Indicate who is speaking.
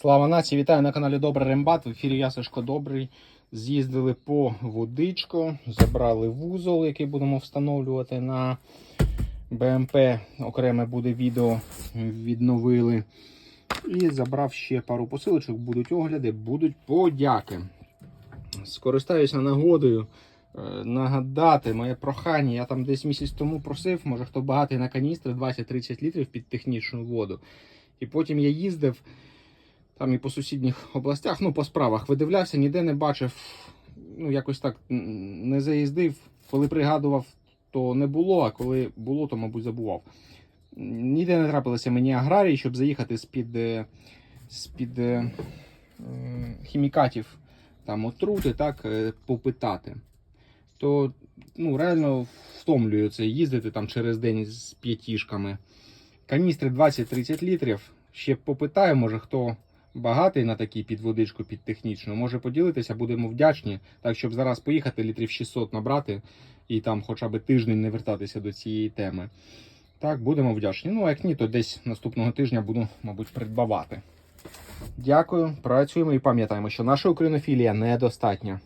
Speaker 1: Слава нації! Вітаю на каналі Добрий Рембат. В ефірі я Сашко Добрий. З'їздили по водичку, забрали вузол, який будемо встановлювати на БМП. Окреме буде відео. Відновили. І забрав ще пару посилочок. Будуть огляди, будуть подяки. Скористаюся нагодою. е, Нагадати моє прохання. Я там десь місяць тому просив, може хто багатий на каністри 20-30 літрів під технічну воду. І потім я їздив там і по сусідніх областях, ну по справах видивлявся, ніде не бачив, ну якось так не заїздив. Коли пригадував, то не було, а коли було, то, мабуть, забував. Ніде не трапилося мені аграрій, щоб заїхати з-під, е, з-під е, хімікатів там отрути, так, е, попитати. То ну, реально втомлюю це їздити там через день з п'ятішками. Каністри 20-30 літрів. Ще попитаю, може хто багатий на такий під водичку, під технічну, може поділитися, будемо вдячні. Так, щоб зараз поїхати літрів 600 набрати і там хоча б тиждень не вертатися до цієї теми. Так, будемо вдячні. Ну, а як ні, то десь наступного тижня буду, мабуть, придбавати. Дякую, працюємо і пам'ятаємо, що наша українофілія недостатня.